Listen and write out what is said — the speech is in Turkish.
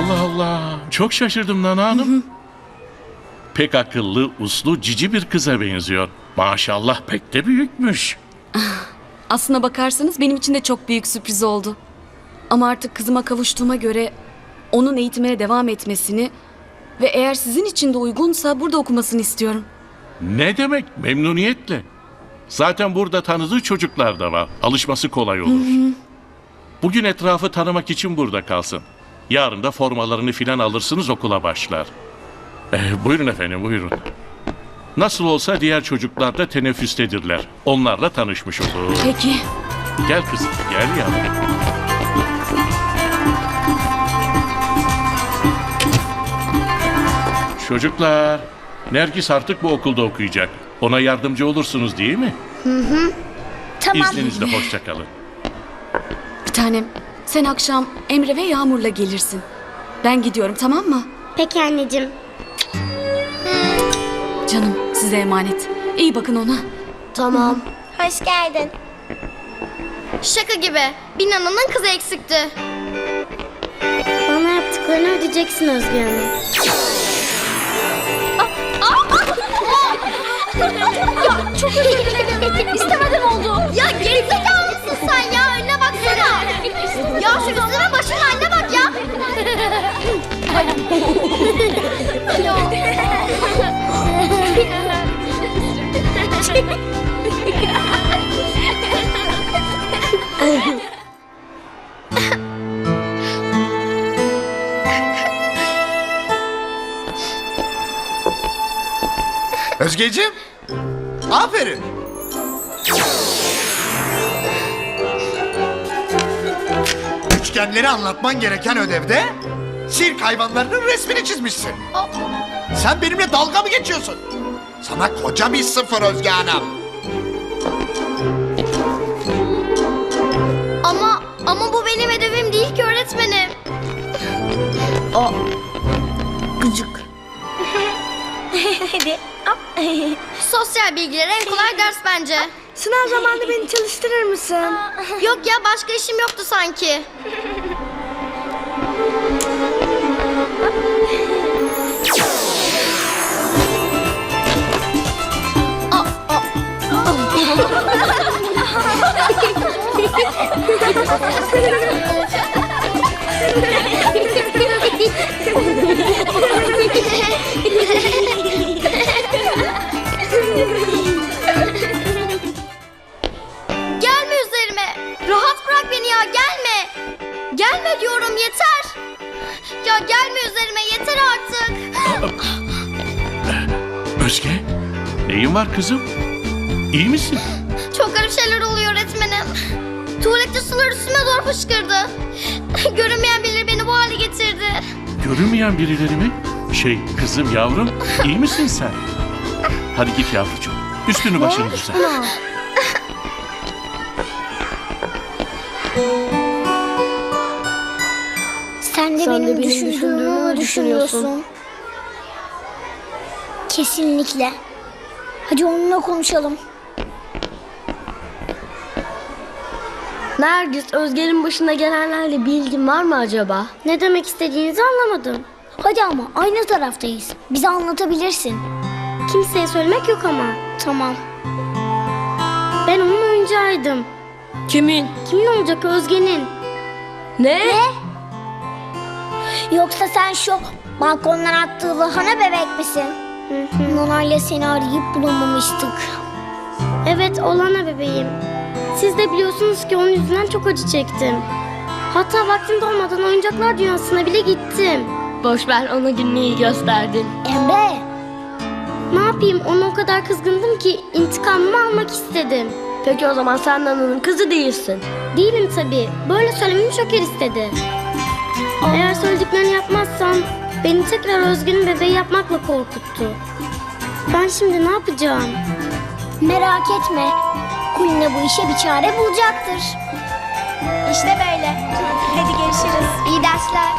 Allah Allah. Çok şaşırdım Nana Hanım. Pek akıllı, uslu, cici bir kıza benziyor. Maşallah pek de büyükmüş. Aslına bakarsanız benim için de çok büyük sürpriz oldu. Ama artık kızıma kavuştuğuma göre onun eğitimine devam etmesini ve eğer sizin için de uygunsa burada okumasını istiyorum. Ne demek memnuniyetle. Zaten burada tanıdığı çocuklar da var. Alışması kolay olur. Bugün etrafı tanımak için burada kalsın. Yarın da formalarını filan alırsınız okula başlar. Eh, buyurun efendim buyurun. Nasıl olsa diğer çocuklar da teneffüstedirler. Onlarla tanışmış olur. Peki. Gel kızım gel yavrum. Çocuklar, Nergis artık bu okulda okuyacak. Ona yardımcı olursunuz değil mi? Tamam. İzninizle hoşça kalın. Bir tanem sen akşam Emre ve Yağmur'la gelirsin. Ben gidiyorum tamam mı? Peki anneciğim. Canım size emanet. İyi bakın ona. Tamam. Hoş geldin. Şaka gibi. Bir nananın kızı eksikti. Bana yaptıklarını ödeyeceksin Özgür Hanım. Özgeciğim. Aferin. Üçgenleri anlatman gereken ödevde sirk hayvanlarının resmini çizmişsin. Sen benimle dalga mı geçiyorsun? Sana koca bir sıfır Özge Hanım. Ama ama bu benim ödevim değil ki öğretmenim. Gıcık. Hadi. Sosyal bilgiler en kolay ders bence. Sınav zamanında beni çalıştırır mısın? Yok ya başka işim yoktu sanki. Gelme üzerime. Rahat bırak beni ya gelme. Gelme diyorum yeter. Ya gelme üzerime yeter artık. Özge, neyin var kızım? İyi misin? Çok garip şeyler oluyor öğretmenim. Tuvalette sular üstüme doğru fışkırdı. Görünmeyen birileri beni bu hale getirdi. Görünmeyen birileri mi? Şey, kızım yavrum, iyi misin sen? Hadi git yavrucuğum. Üstünü başını düzelt. Sen de Sen de benim, düşündüğümü düşündüğümü mü düşünüyorsun? Kesinlikle. Hadi onunla konuşalım. Nergis, Özge'nin başına gelenlerle bir ilgin var mı acaba? Ne demek istediğinizi anlamadım. Hadi ama aynı taraftayız. Bize anlatabilirsin. Kimseye söylemek yok ama. Tamam. Ben onun oyuncağıydım. Kimin? Kimin olacak Özge'nin? Ne? Yoksa sen şu balkondan attığı lahana bebek misin? Nana'yla seni arayıp bulamamıştık. Evet olana bebeğim. Siz de biliyorsunuz ki onun yüzünden çok acı çektim. Hatta vaktinde olmadan oyuncaklar dünyasına bile gittim. Boş ver, ona gününü iyi gösterdin. Emre. Ne yapayım ona o kadar kızgındım ki intikamımı almak istedim. Peki o zaman sen Nana'nın kızı değilsin. Değilim tabii. Böyle söylememi Şoker istedi. Eğer söylediklerini yapmazsam beni tekrar Özgün'ün bebeği yapmakla korkuttu. Ben şimdi ne yapacağım? Merak etme. Kulina bu işe bir çare bulacaktır. İşte böyle. Hadi görüşürüz. İyi dersler.